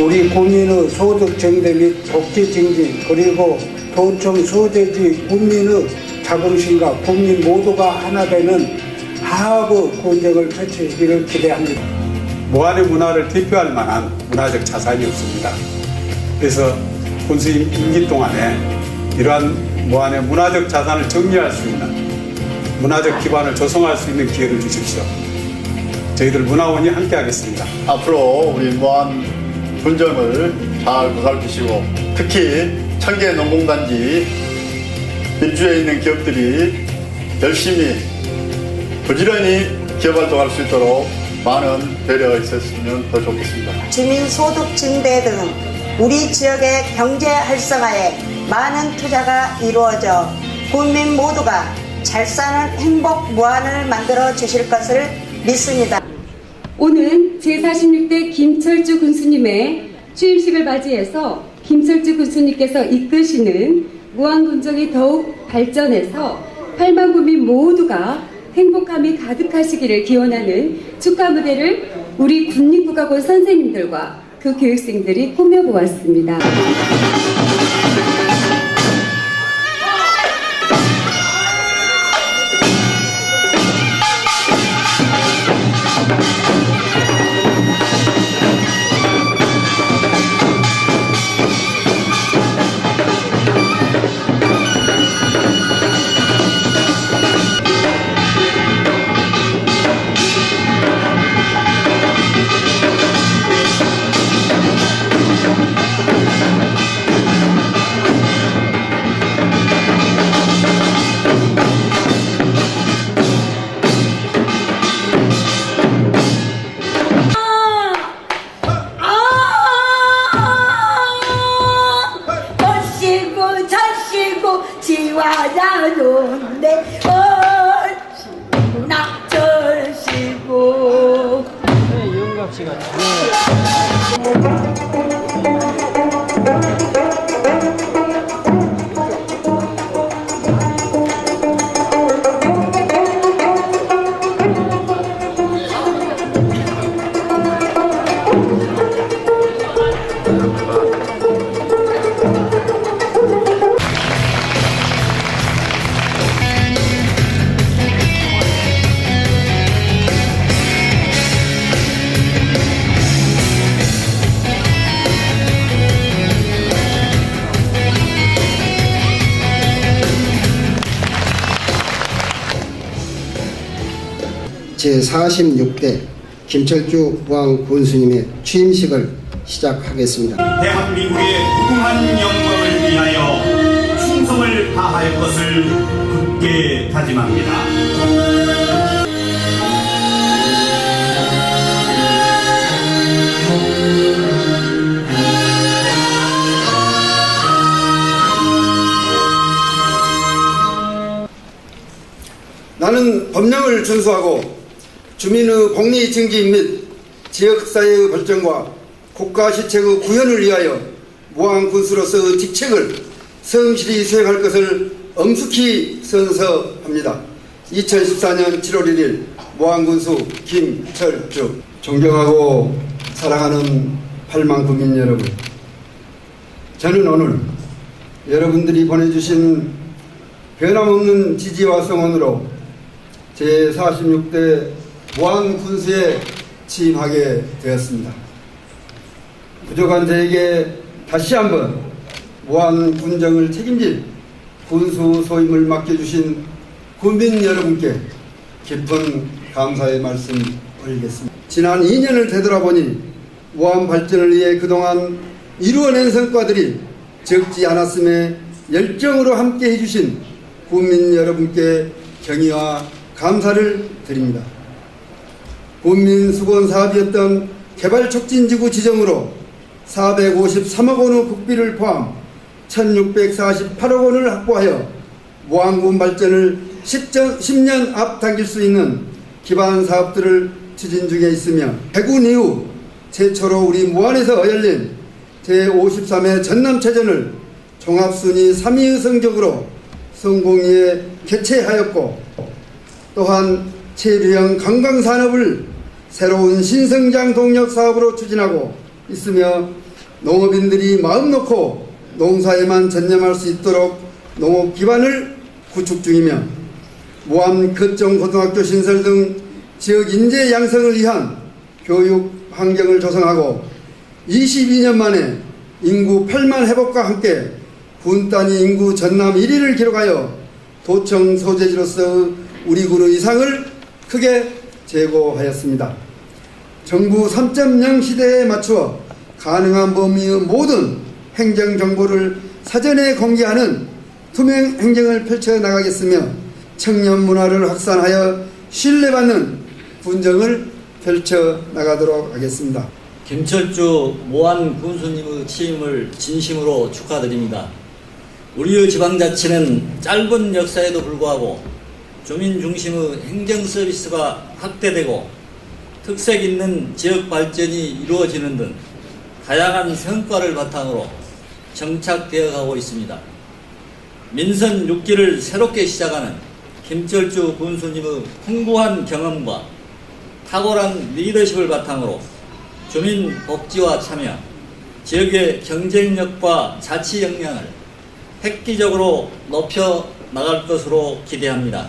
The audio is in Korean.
우리 국민의 소득 증대 및 복지 증진 그리고 도청 소재지 국민의 자긍심과 국민 모두가 하나 되는 화합의 군정을 펼치기를 기대합니다. 무한의 문화를 대표할 만한 문화적 자산이 없습니다. 그래서 군수님 임기 동안에 이러한 무한의 문화적 자산을 정리할 수 있는 문화적 기반을 조성할 수 있는 기회를 주십시오. 저희들 문화원이 함께 하겠습니다. 앞으로 우리 무한 군정을 잘 보살피시고 특히 청계 농공단지 입주해 있는 기업들이 열심히 부지런히 기업 활동할 수 있도록 많은 배려가 있었으면 더 좋겠습니다. 주민 소득 증대 등 우리 지역의 경제 활성화에 많은 투자가 이루어져 국민 모두가 잘 사는 행복 무한을 만들어 주실 것을 믿습니다. 오늘 제46대 김철주 군수님의 취임식을 맞이해서 김철주 군수님께서 이끄시는 무안군정이 더욱 발전해서 8만 국민 모두가 행복함이 가득하시기를 기원하는 축하 무대를 우리 국립국가고 선생님들과 그 교육생들이 꾸며 보았습니다. 제46대 김철주 부왕 군수님의 취임식을 시작하겠습니다. 대한민국의 무궁한 영광을 위하여 충성을 다할 것을 굳게 다짐합니다. 나는 법령을 준수하고 주민의 복리 증진 및 지역사회의 발전과 국가 시책의 구현을 위하여 무한군수로서의 직책을 성실히 수행할 것을 엄숙히 선서합니다. 2014년 7월 1일 무한군수 김철주 존경하고 사랑하는 8만 국민 여러분 저는 오늘 여러분들이 보내주신 변함없는 지지와 성원으로 제46대 무한군수에 취임하게 되었습니다. 부족한 저에게 다시 한번 무한군정을 책임질 군수 소임을 맡겨주신 국민 여러분께 깊은 감사의 말씀 올리겠습니다. 지난 2년을 되돌아보니 무한 발전을 위해 그동안 이루어낸 성과들이 적지 않았음에 열정으로 함께 해주신 국민 여러분께 경의와 감사를 드립니다. 국민 수건 사업이었던 개발촉진지구 지정으로 453억 원의 국비를 포함 1648억 원을 확보하여 무안군 발전을 10년 앞당길 수 있는 기반 사업들을 추진 중에 있으며 해군 이후 최초로 우리 무안에서 열린 제53회 전남체전을 종합순위 3위 성적으로 성공리에 개최하였고 또한 체류형 관광산업을 새로운 신성장 동력 사업으로 추진하고 있으며 농업인들이 마음 놓고 농사에만 전념할 수 있도록 농업 기반을 구축 중이며 모함 거점 고등학교 신설 등 지역 인재 양성을 위한 교육 환경을 조성하고 22년 만에 인구 8만 회복과 함께 군 단위 인구 전남 1위를 기록하여 도청 소재지로서 우리 군의 이상을 크게 제고하였습니다. 정부 3.0 시대에 맞추어 가능한 범위의 모든 행정 정보를 사전에 공개하는 투명 행정을 펼쳐 나가겠으며 청년 문화를 확산하여 신뢰받는 군정을 펼쳐 나가도록 하겠습니다. 김철주 모한 군수님의 취임을 진심으로 축하드립니다. 우리의 지방자치는 짧은 역사에도 불구하고 주민 중심의 행정 서비스가 확대되고 특색 있는 지역 발전이 이루어지는 등 다양한 성과를 바탕으로 정착되어 가고 있습니다. 민선 6기를 새롭게 시작하는 김철주 군수님의 풍부한 경험과 탁월한 리더십을 바탕으로 주민 복지와 참여, 지역의 경쟁력과 자치 역량을 획기적으로 높여 나갈 것으로 기대합니다.